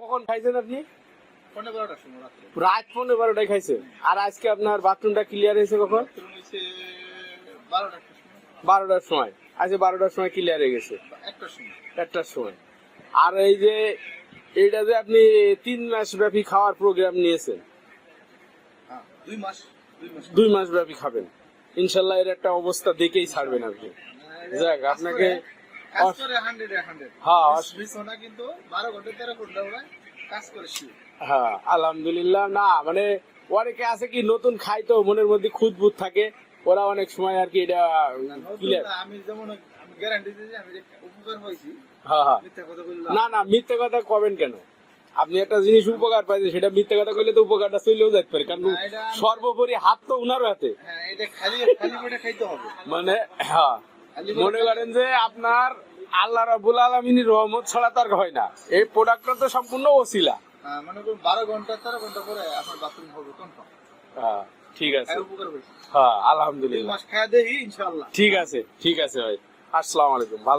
কখন খাইছেন আপনি? রাত পনেরো বারোটায় খাইছেন আর আজকে আপনার বাথরুমটা ক্লিয়ার হয়েছে কখন? বারোটার সময়। আজকে বারোটার সময় ক্লিয়ার হয়ে গেছে। একটার সময়। আর এই যে এইটা যে আপনি তিন মাস ব্যাপী খাওয়ার প্রোগ্রাম নিয়েছেন। হ্যাঁ দুই মাস ব্যাপী খাবেন। ইনশাল্লাহ এর একটা অবস্থা দেখেই ছাড়বেন আপনি। যাক, আপনাকে কাজ করে হান্ড্রেড হান্ড্রেড হ্যাঁ, অস- কিন্তু বারো ঘণ্টা তেরো ঘণ্টা ওরা কাজ করে শিব হ্যাঁ আলহামদুলিল্লাহ না মানে অনেকে আছে কি নতুন খাই তো মনের মধ্যে খুঁতবুত থাকে ওরা অনেক সময় আর কি এটা ক্লিয়ার আমি যেমন গ্যারান্টি দিয়েছি আমি উপকার হয়েছি হ্যাঁ হ্যাঁ। মিথ্যা কথা বললাম না না মিথ্যে কথা কবেন কেন? আপনি একটা জিনিস উপকার পাইছেন সেটা মিথ্যে কথা কইলে তো উপকারটা চলেও যেতে পারে কারণ সর্বোপরি হাত তো উনার হাতে। হ্যাঁ এটা খালি খালি পেটে খাইতে হবে। মানে হ্যাঁ। মনে করেন যে আপনার আল্লাহ রাবুল আলমিনী রহমত ছাড়া তার হয় না। এই প্রোডাক্টটা তো সম্পূর্ণ ওসিলা। হ্যাঁ, মনে করুন বারো ঘণ্টা তেরো ঘণ্টা পরে আপনার বাথরুম হবে কনফার্ম হ্যাঁ ঠিক আছে। হ্যাঁ আলহামদুলিল্লাহ। দেখি ইনশাল্লাহ ঠিক আছে ঠিক আছে ভাই। আসসালাম আলাইকুম। ভালো